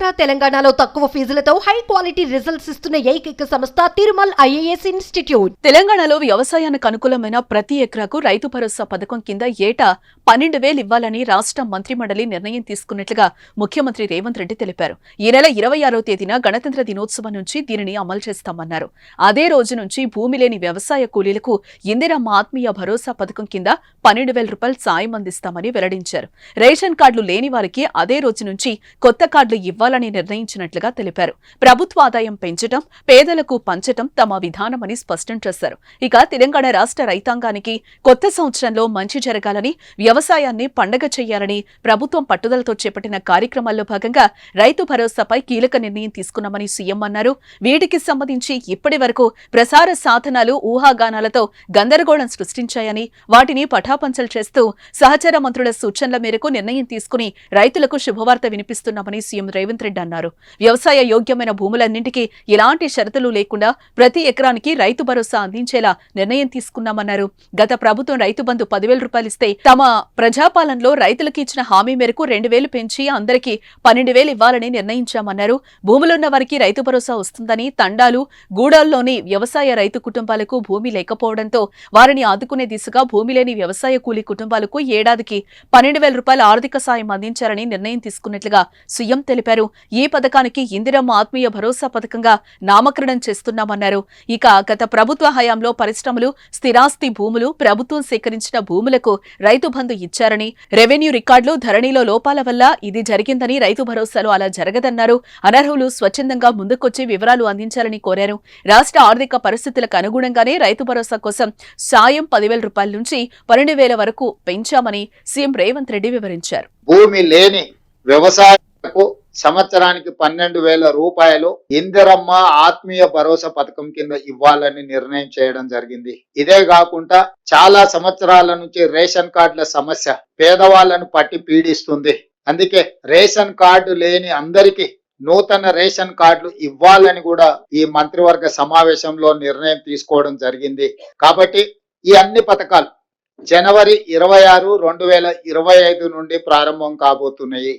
ఆంధ్ర తెలంగాణలో తక్కువ ఫీజులతో high quality results ఇస్తున్న ఏకైక సంస్థ తిరుమల్ ఐఏఎస్ ఇన్స్టిట్యూట్. తెలంగాణలో వ్యవసాయానికి అనుకూలమైన ప్రతి ఎకరాకు రైతు భరోసా పథకం కింద ఏటా పన్నెండు వేలు ఇవ్వాలని రాష్ట్ర మంత్రిమండలి నిర్ణయం తీసుకున్నట్లుగా ముఖ్యమంత్రి రేవంత్ రెడ్డి తెలిపారు. ఈ నెల ఇరవై ఆరో తేదీన గణతంత్ర దినోత్సవం నుంచి దీనిని అమలు చేస్తామన్నారు. అదే రోజు నుంచి భూమి లేని వ్యవసాయ కూలీలకు ఇందిరమ్మ ఆత్మీయ భరోసా పథకం కింద పన్నెండు వేల రూపాయలు సాయం అందిస్తామని వెల్లడించారు. రేషన్ కార్డులు లేని వారికి అదే రోజు నుంచి కొత్త కార్డులు ఇవ్వాలి ఇవ్వాలని నిర్ణయించినట్లుగా తెలిపారు. ప్రభుత్వ ఆదాయం పెంచడం పేదలకు పంచటం తమ విధానమని స్పష్టం చేశారు. ఇక తెలంగాణ రాష్ట్ర రైతాంగానికి కొత్త సంవత్సరంలో మంచి జరగాలని వ్యవసాయాన్ని పండగ చేయాలని ప్రభుత్వం పట్టుదలతో చేపట్టిన కార్యక్రమాల్లో భాగంగా రైతు భరోసాపై కీలక నిర్ణయం తీసుకున్నామని సీఎం అన్నారు. వీటికి సంబంధించి ఇప్పటి వరకు ప్రసార సాధనాలు ఊహాగానాలతో గందరగోళం సృష్టించాయని వాటిని పటాపంచలు చేస్తూ సహచర మంత్రుల సూచనల మేరకు నిర్ణయం తీసుకుని రైతులకు శుభవార్త వినిపిస్తున్నామని సీఎం రేవంత్ రెడ్డి అన్నారు. వ్యవసాయ యోగ్యమైన భూములన్నింటికీ ఎలాంటి షరతులు లేకుండా ప్రతి ఎకరానికి రైతు భరోసా అందించేలా నిర్ణయం తీసుకున్నామన్నారు. గత ప్రభుత్వం రైతు బంధు పదివేల రూపాయలు ఇస్తే తమ ప్రజాపాలనలో రైతులకు ఇచ్చిన హామీ మేరకు రెండు వేలు పెంచి అందరికీ పన్నెండు వేలు ఇవ్వాలని నిర్ణయించామన్నారు. భూములున్న వారికి రైతు భరోసా వస్తుందని తండాలు గూడాల్లోని వ్యవసాయ రైతు కుటుంబాలకు భూమి లేకపోవడంతో వారిని ఆదుకునే దిశగా భూమి లేని వ్యవసాయ కూలీ కుటుంబాలకు ఏడాదికి పన్నెండు వేల రూపాయల ఆర్థిక సాయం అందించాలని నిర్ణయం తీసుకున్నట్లుగా సీఎం తెలిపారు. ఈ పథకానికి ఇందిరమ్మ ఆత్మీయ భరోసా పథకంగా నామకరణం చేస్తున్నామన్నారు. ఇక గత ప్రభుత్వ హయాంలో పరిశ్రమలు స్థిరాస్తి భూములు ప్రభుత్వం సేకరించిన భూములకు రైతు బంధు ఇచ్చారని రెవెన్యూ రికార్డులు ధరణిలో లోపాల వల్ల ఇది జరిగిందని రైతు భరోసాలో అలా జరగదన్నారు. అనర్హులు స్వచ్ఛందంగా ముందుకొచ్చి వివరాలు అందించాలని కోరారు. రాష్ట్ర ఆర్థిక పరిస్థితులకు అనుగుణంగానే రైతు భరోసా కోసం సాయం పదివేల రూపాయల నుంచి పన్నెండు వేల వరకు పెంచామని సీఎం రేవంత్ రెడ్డి వివరించారు. భూమి లేని వ్యవసాయకు సంవత్సరానికి పన్నెండు వేల రూపాయలు ఇందిరమ్మ ఆత్మీయ భరోసా పథకం కింద ఇవ్వాలని నిర్ణయం చేయడం జరిగింది. ఇదే కాకుండా చాలా సంవత్సరాల నుంచి రేషన్ కార్డుల సమస్య పేదవాళ్ళను పట్టి పీడిస్తుంది. అందుకే రేషన్ కార్డు లేని అందరికీ నూతన రేషన్ కార్డులు ఇవ్వాలని కూడా ఈ మంత్రివర్గ సమావేశంలో నిర్ణయం తీసుకోవడం జరిగింది. కాబట్టి ఈ అన్ని పథకాలు జనవరి ఇరవై ఆరు రెండు వేల ఇరవై ఐదు నుండి ప్రారంభం కాబోతున్నాయి.